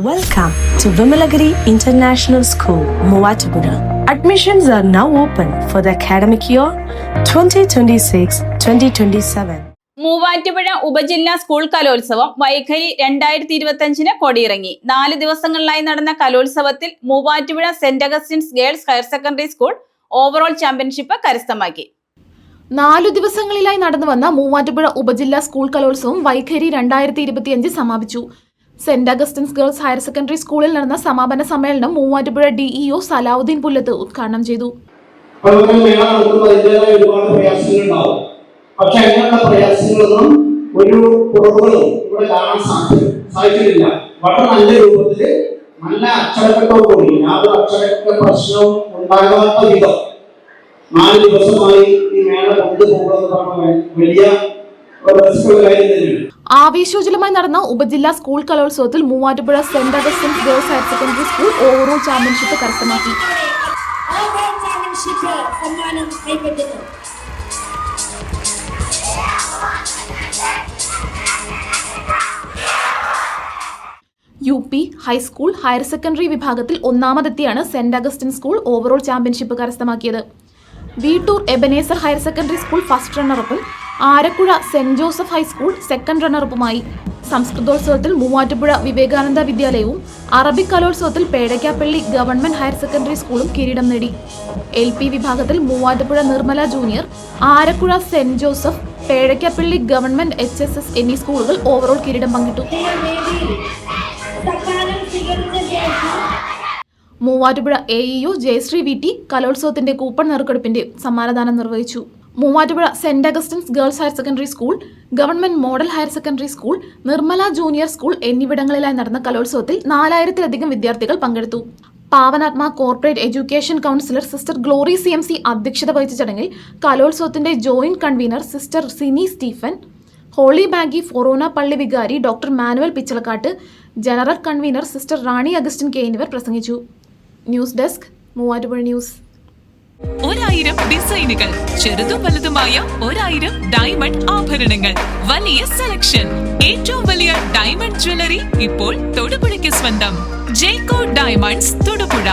Welcome to Vimalagiri International School, Muatupura. Admissions are now open for the academic year 2026-2027. Muvattupuzha ഉപജില്ലാ school കലോത്സവം വൈഖരി രണ്ടായിരത്തി ഇരുപത്തി അഞ്ചിന് കൊടിയിറങ്ങി നാല് ദിവസങ്ങളിലായി നടന്ന കലോത്സവത്തിൽ Muvattupuzha Saint Augustine's girls higher secondary school overall championship കരസ്ഥമാക്കി നാലു ദിവസങ്ങളിലായി നടന്നു വന്ന മൂവാറ്റുപുഴ ഉപജില്ലാ സ്കൂൾ കലോത്സവം വൈഖരി രണ്ടായിരത്തി ഇരുപത്തിയഞ്ച് സമാപിച്ചു Saint Augustine's girls higher secondary സ്കൂളിൽ നടന്ന സമാപന സമ്മേളനം മൂവാറ്റുപുഴ ഡിഇഒ സലാവുദ്ദീൻ പുല്ലത്ത് ഉദ്ഘാടനം ചെയ്തു. പക്ഷെ അങ്ങനെയുള്ള പ്രയാസങ്ങളൊന്നും ഒരു കുറവുകളും ഇവിടെ കാണാൻ സാധിച്ചിട്ടില്ല. വളരെ നല്ല രൂപത്തിൽ നല്ല അച്ചടക്കത്തോടുകൂടി യാതൊരു അച്ചടക്ക പ്രശ്നവും ഉണ്ടാകാത്ത വിധം നാല് ദിവസമായി ഈ മേള പറഞ്ഞാൽ വലിയ ആവേശോജ്വലമായി നടന്ന ഉപജില്ലാ സ്കൂൾ കലോത്സവത്തിൽ Muvattupuzha Saint Augustine's girls higher secondary school overall championship കരസ്ഥമാക്കി. U P high school higher secondary വിഭാഗത്തിൽ ഒന്നാമതെത്തിയാണ് Saint Augustine school overall championship കരസ്ഥമാക്കിയത്. Veettoor Ebenezer higher secondary school first റണ്ണറപ്പും Arakkuzha Saint Joseph high school second റണ്ണറപ്പുമായി സംസ്കൃതോത്സവത്തിൽ മൂവാറ്റുപുഴ വിവേകാനന്ദ വിദ്യാലയവും Arabic കലോത്സവത്തിൽ പേടയ്ക്കാപ്പള്ളി government higher secondary സ്കൂളും കിരീടം നേടി. L P വിഭാഗത്തിൽ Muvattupuzha Nirmala junior Arakkuzha Saint Joseph Pezhakkappilly government H S S എന്നീ സ്കൂളുകൾ ഓവറോൾ കിരീടം പങ്കിട്ടു. Muvattupuzha A EO Jayasree V T കലോത്സവത്തിന്റെ coupon നറുക്കെടുപ്പിന്റെ സമ്മാനദാനം നിർവഹിച്ചു. Muvattupuzha Saint Augustine's girls higher secondary school government model higher secondary school Nirmala junior school എന്നിവിടങ്ങളിലായി നടന്ന കലോത്സവത്തിൽ നാലായിരത്തിലധികം വിദ്യാർത്ഥികൾ പങ്കെടുത്തു. Pavanatma corporate education councillor sister Glory C M C അധ്യക്ഷത വഹിച്ച ചടങ്ങിൽ കലോത്സവത്തിന്റെ joint convener sister Sini Stephen holy baggy ഫൊറോന പള്ളി വികാരി doctor Manuel Pichalakkattu general convener sister Rani Augustine K എന്നിവർ പ്രസംഗിച്ചു. News desk Muvattupuzha news. ഒരായിരം ഡിസൈനുകൾ ചെറുതും വലുതുമായ ഒരായിരം ഡയമണ്ട് ആഭരണങ്ങൾ. വലിയ സെലക്ഷൻ ഏറ്റവും വലിയ ഡയമണ്ട് ജ്വല്ലറി ഇപ്പോൾ തൊടുപുഴയ്ക്ക് സ്വന്തം. ജേക്കോ ഡയമണ്ട്സ് തൊടുപുഴ.